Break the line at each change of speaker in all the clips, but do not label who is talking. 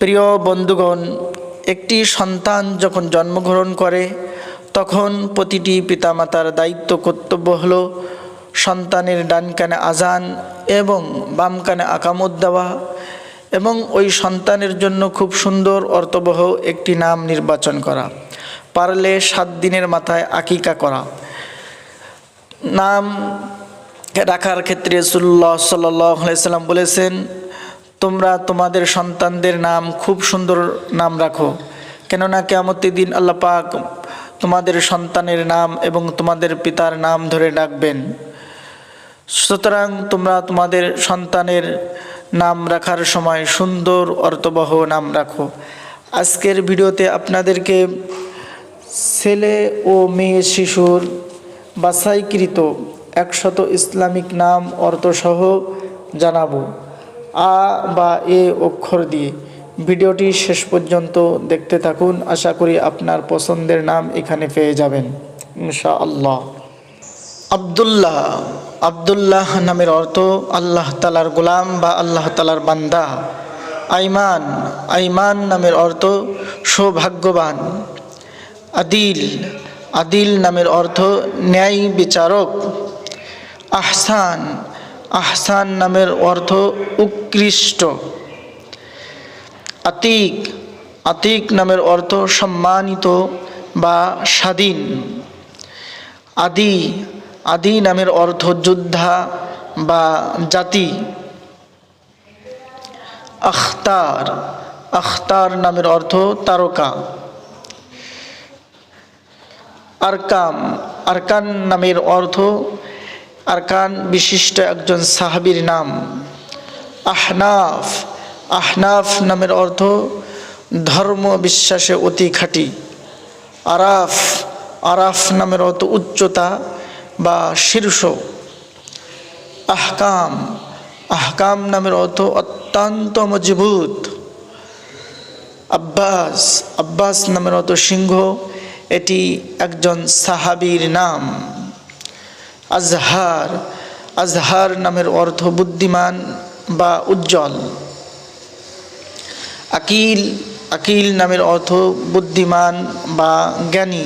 প্রিয় বন্ধুগণ, একটি সন্তান যখন জন্মগ্রহণ করে, তখন প্রতিটি পিতামাতার দায়িত্ব, কর্তব্য হলো সন্তানের ডান কানে আজান এবং বাম কানে আকামত দেওয়া এবং ওই সন্তানের জন্য খুব সুন্দর অর্থবহ একটি নাম নির্বাচন করা। পারলে সাত দিনের মাথায় আকিকা করা। নাম রাখার ক্ষেত্রে সুল্লাহ সাল্লাম বলেছেন তোমরা তোমাদের সন্তানদের নাম খুব সুন্দর নাম রাখো। কেননা কেমতের দিন আল্লাহ পাক তোমাদের সন্তানের নাম এবং তোমাদের পিতার নাম ধরে ডাকবেন। সুতরাং তোমরা তোমাদের সন্তানের নাম রাখার সময় সুন্দর অর্থবহ নাম রাখো। আজকের ভিডিওতে আপনাদেরকে ছেলে ও মেয়ে শিশুর বাছাইকৃত একশত ইসলামিক নাম অর্থসহ জানাব। আ বা এ অক্ষর দিয়ে। ভিডিওটি শেষ পর্যন্ত দেখতে থাকুন। আশা করি আপনার পছন্দের নাম এখানে পেয়ে যাবেন। ইনশাআল্লাহ। আবদুল্লাহ আবদুল্লাহ নামের অর্থ আল্লাহ তালার গোলাম বা আল্লাহ তালার বান্দা। আইমান আইমান নামের অর্থ সৌভাগ্যবান। আদিল আদিল নামের অর্থ ন্যায় বিচারক। আহসান আহসান নামের অর্থ উৎকৃষ্ট। আতিক আতিক নামের অর্থ সম্মানিত বা স্বাধীন। আদি আদি নামের অর্থ যোদ্ধা বা জাতি। আখতার আখতার নামের অর্থ তারকা। আরকাম, আরকান নামের অর্থ আরকান বিশিষ্ট একজন সাহাবীর নাম। আহনাফ। আহনাফ নামের অর্থ ধর্ম বিশ্বাসে অতি খাটি। আরাফ। আরাফ নামের অর্থ উচ্চতা বা শীর্ষ। আহকাম। আহকাম নামের অর্থ অত্যন্ত মজবুত। আব্বাস। আব্বাস নামের অর্থ সিংহ। এটি একজন সাহাবীর নাম। আজহার আজহার নামের অর্থ বুদ্ধিমান বা উজ্জ্বল। আকিল আকিল নামের অর্থ বুদ্ধিমান বা জ্ঞানী।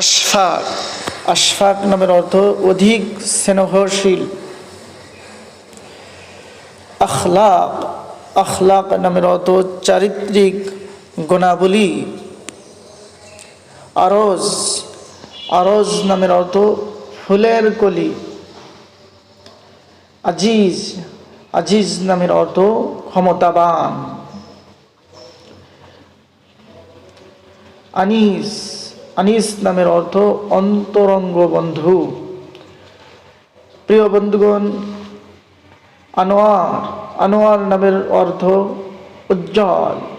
আশফাক আশফাক নামের অর্থ অধিক স্নেহশীল। আখলাক আখলাক নামের অর্থ চারিত্রিক গুণাবলী। আরজ আরজ নামের অর্থ ফুলের কলি। আজিজ আজিজ নামের অর্থ ক্ষমতাবান। আনিস আনিস নামের অর্থ অন্তরঙ্গ বন্ধু। প্রিয় বন্ধুগণ, আনোয়ার আনোয়ার নামের অর্থ উজ্জ্বল।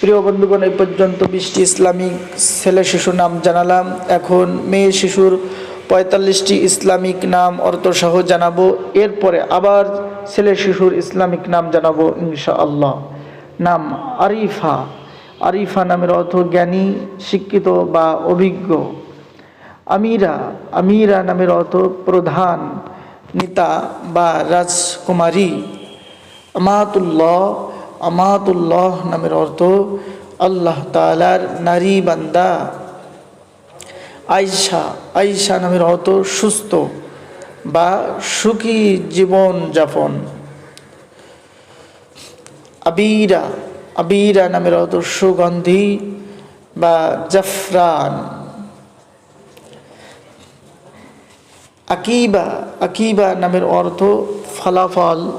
প্রিয় বন্ধুগণ, এই পর্যন্ত বিশটি ইসলামিক ছেলে শিশু নাম জানালাম। এখন মেয়ে শিশুর পঁয়তাল্লিশটি ইসলামিক নাম অর্থসহ জানাব। এরপরে আবার ছেলে শিশুর ইসলামিক নাম জানাব ইনশাআল্লাহ। নাম আরিফা। আরিফা নামের অর্থ জ্ঞানী, শিক্ষিত বা অভিজ্ঞ। আমিরা। আমিরা নামের অর্থ প্রধান, নেতা বা রাজকুমারী। আমাতুল্লাহ আমাতুল্লাহ নামের অর্থ আল্লাহ তালার নারী বান্দা। আইসা আইসা নামের অর্থ সুস্থ বা সুখী জীবন যাপন। আবিরা আবিরা নামের অর্থ সুগন্ধি বা জাফরান। আকিবা আকিবা নামের অর্থ ফলাফল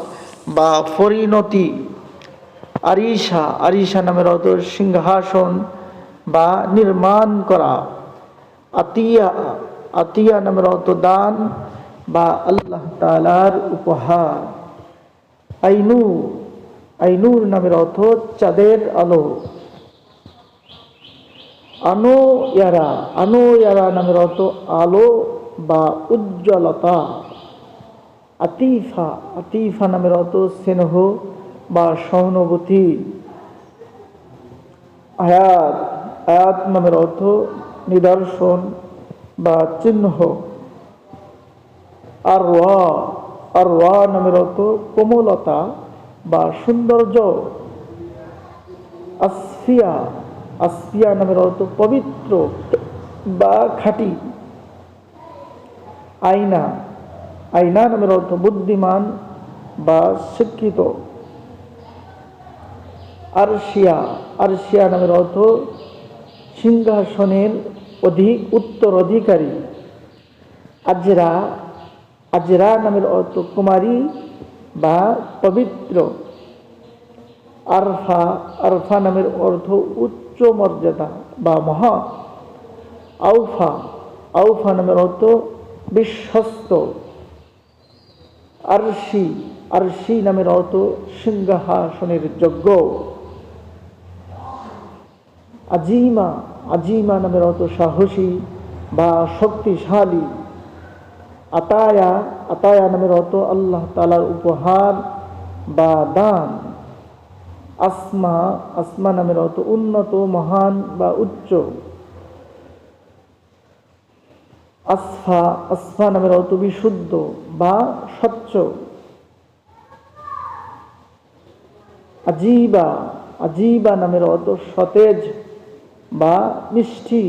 বা পরিণতি। আরিশা আরিশা নামের অর্থ সিংহাসন বা নির্মাণ করা। আতিয়া আতিয়া নামের অর্থ দান বা আল্লাহ তালার উপহার। আইনু, আইনুর নামের অর্থ চাঁদের আলো। আনো ইয়ারা আনো ইয়ারা নামের অর্থ আলো বা উজ্জ্বলতা। আতিফা আতিফা নামের অর্থ স্নেহ। বা সহানুভূতি, আয়াত আয়াত নামের অর্থ নিদর্শন বা চিহ্ন। আর রা আর নামের অর্থ কোমলতা বা সৌন্দর্য। আসফিয়া আসফিয়া নামের অর্থ পবিত্র বা খাঁটি। আয়না আয়না নামের অর্থ বুদ্ধিমান বা শিক্ষিত। আরশিয়া আরশিয়া নামের অর্থ সিংহাসনের অধিক উত্তরাধিকারী আজরা আজরা নামের অর্থ কুমারী বা পবিত্র। আরফা আরফা নামের অর্থ উচ্চ মর্যাদা বা মহা আউফা আউফা নামের অর্থ বিশ্বস্ত। আরশি আরশি নামের অর্থ সিংহাসনের যোগ্য। আজিমা আজিমা নামের অর্থ সাহসী বা শক্তিশালী আতায়া আতায়া নামের অর্থ আল্লাহ তালার উপহার বা দান। আসমা আসমা নামের অর্থ উন্নত, মহান বা উচ্চ। আসফা আসফা নামের অর্থ বিশুদ্ধ বা স্বচ্ছ। আজিবা আজিবা নামের অর্থ সতেজ বা মিষ্টি।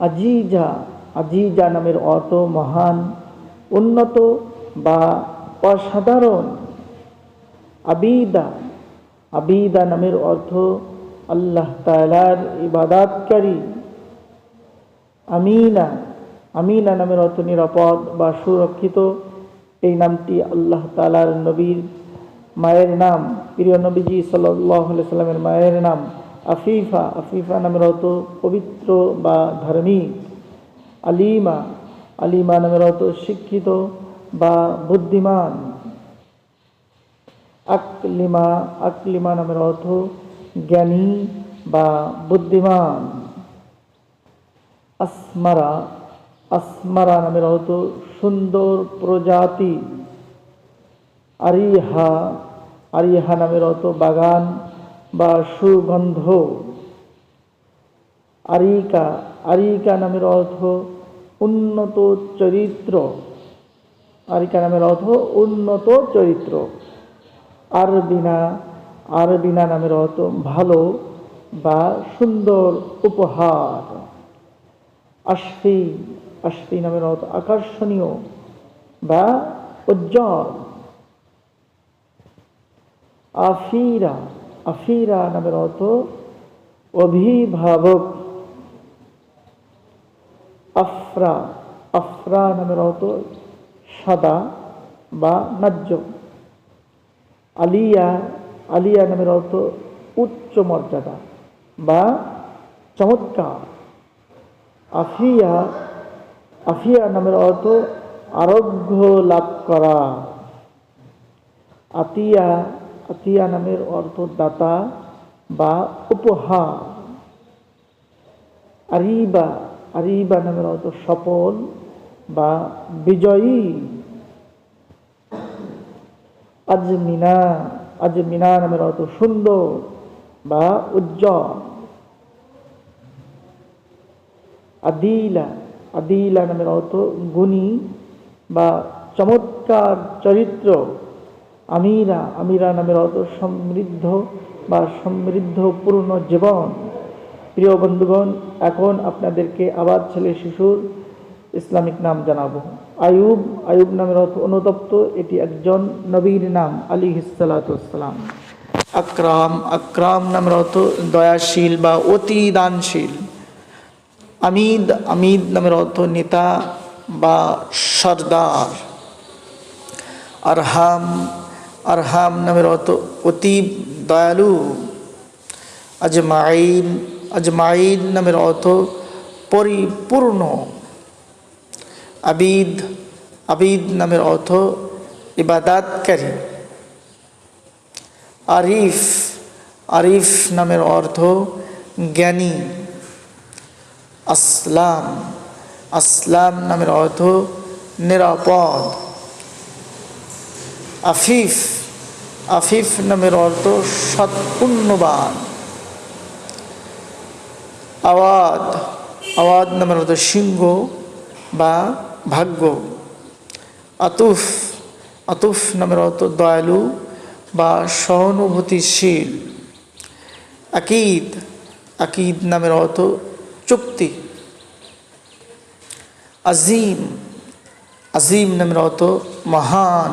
আজিজা আজিজা নামের অর্থ মহান, উন্নত বা অসাধারণ। আবিদা আবিদা নামের অর্থ আল্লাহ তালার ইবাদাতকারী। আমিনা আমিনা নামের অর্থ নিরাপদ বা সুরক্ষিত। এই নামটি আল্লাহ তালার নবীর মায়ের নাম, প্রিয় নবীজি সাল্লামের মায়ের নাম, আফিফা আফিফা নামের অর্থ পবিত্র বা ধার্মিক, আলিমা আলিমা নামের অর্থ শিক্ষিত বা বুদ্ধিমান, আকলিমা আকলিমা নামের অর্থ জ্ঞানী বা বুদ্ধিমান, আসমারা আসমারা নামের অর্থ সুন্দর প্রজাতি, আরিহা আরিহা নামের অর্থ বাগান বা সুগন্ধ। আরিকা আরিকা নামের অর্থ উন্নত চরিত্র। আরিকা নামের অর্থ উন্নত চরিত্র। আরবিনা আরবিনা নামের অর্থ ভালো বা সুন্দর উপহার। আশফি আশফি নামের অর্থ আকর্ষণীয় বা উজ্জ্বল। আফিরা আফিরা নামের অর্থ অভিভাবক। আফরা আফরা নামের অর্থ সাদা বা ন্যায্য। আলিয়া আলিয়া নামের অর্থ উচ্চ মর্যাদা বা চমৎকার। আফিয়া আফিয়া নামের অর্থ আরোগ্য লাভ করা। আতিয়া আতিয়া নামের অর্থ দাতা বা উপহার। আরিবা আরিবা নামের অর্থ সফল বা বিজয়ী। আজমিনা আজমিনা নামের অর্থ সুন্দর বা উজ্জ্বল। আদিলা আদিলা নামের অর্থ গুণী বা চমৎকার চরিত্র। আমিরা আমিরা নামের অর্থ সমৃদ্ধ বা সমৃদ্ধপূর্ণ জীবন। প্রিয় বন্ধুগণ, এখন আপনাদেরকে আবার ছেলে শিশুর ইসলামিক নাম জানাব। আয়ুব আয়ুব নামের অর্থ অনুতপ্ত এটি একজন নবীর নাম আলী হিসালাতাম আকরাম আকরাম নামের অর্থ দয়াশীল বা অতি দানশীল। আমিদ আমিদ নামের অর্থ নেতা বা সর্দার। আরহাম আরহাম নামের অর্থ অতি দয়ালু, আজমাইন আজমাইন নামের অর্থ পরিপূর্ণ, আবিদ আবিদ নামের অর্থ ইবাদাতকারী। আরিফ আরিফ নামের অর্থ জ্ঞানী। আসলাম আসলাম নামের অর্থ নিরাপদ। আফিফ আফিফ নামের অর্থ সৎপুণ্যবান আওয়াদ আওয়াদ নামের অর্থ সিংহ বা ভাগ্য। আতুফ আতুফ নামের অর্থ দয়ালু বা সহানুভূতিশীল। আকিদ আকিদ নামের অর্থ চুক্তি। আজিম আজিম নামের অর্থ মহান।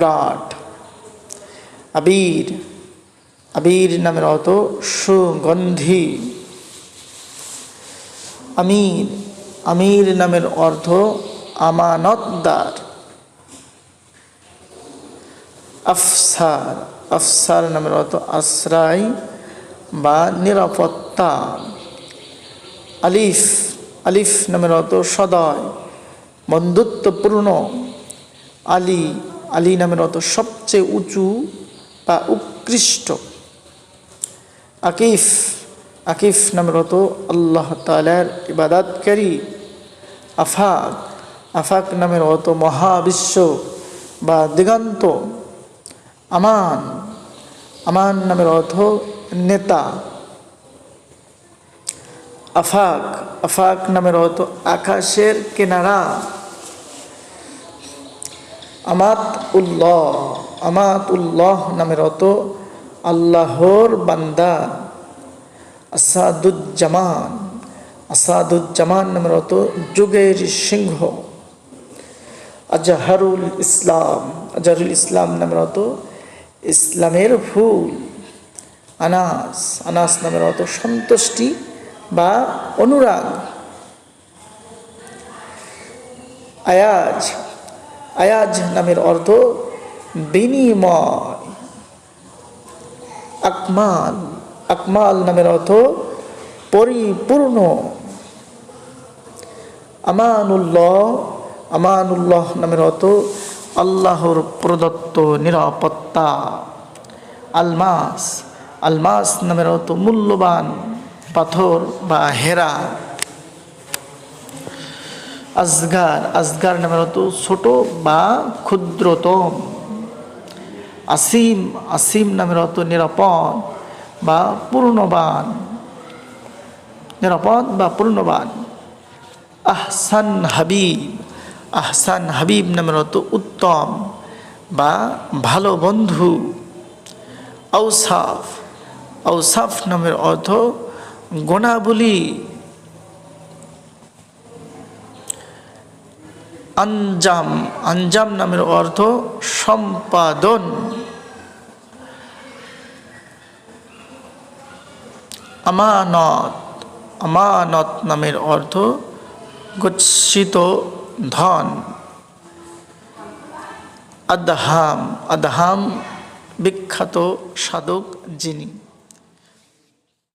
গাঢ় আবির আবির নামের অর্থ সুগন্ধি। আমির আমির নামের অর্থ আমানতদার। আফসার। আফসার নামের অর্থ আশ্রয় বা নিরাপত্তা। আলিফ। আলিফ নামের অর্থ সদয়, বন্ধুত্বপূর্ণ। আলী। আলী নামের অর্থ সবচেয়ে উঁচু বা উৎকৃষ্ট আকিফ আকিফ নামের অর্থ আল্লাহ তালার ইবাদাতকারী, আফাক আফাক নামের অর্থ মহাবিশ্ব বা দিগন্ত, আমান আমান নামের অর্থ নেতা, আফাক আফাক নামের অর্থ আকাশের কেনারা। আমাত উল্লাহ আমাত উল্লাহ নামের অর্থ আল্লাহর বান্দা। আসাদুজ্জামান আসাদুজ্জামান নামের অর্থ যুগের সিংহ। আজহারুল ইসলাম আজহারুল ইসলাম নামের অর্থ ইসলামের ফুল। আনাস আনাস নামের অর্থ সন্তুষ্টি বা অনুরাগ। আয়াজ আয়াজ নামের অর্থ বিনিময়। আকমাল আকমাল নামের অর্থ পরিপূর্ণ। আমানুল্লাহ আমানুল্লাহ নামের অর্থ আল্লাহর প্রদত্ত নিরাপত্তা। আলমাস আলমাস নামের অর্থ মূল্যবান পাথর বা হেরা। আজগার আজগার নামের অর্থ ছোট বা ক্ষুদ্রতম। আসিম আসিম নামের অর্থ নিরাপদ বা পূর্ণবান। নিরাপদ বা পূর্ণবান। আহসান হাবিব আহসান হাবিব নামের অর্থ উত্তম বা ভালো বন্ধু। ঔসাফ ঔসাফ নামের অর্থ গোনাবলী। আঞ্জাম আঞ্জাম নামের অর্থ সম্পাদন। আমানত আমানত নামের অর্থ গচ্ছিত ধন। আদহাম আদহাম বিখ্যাত সাধক যিনি।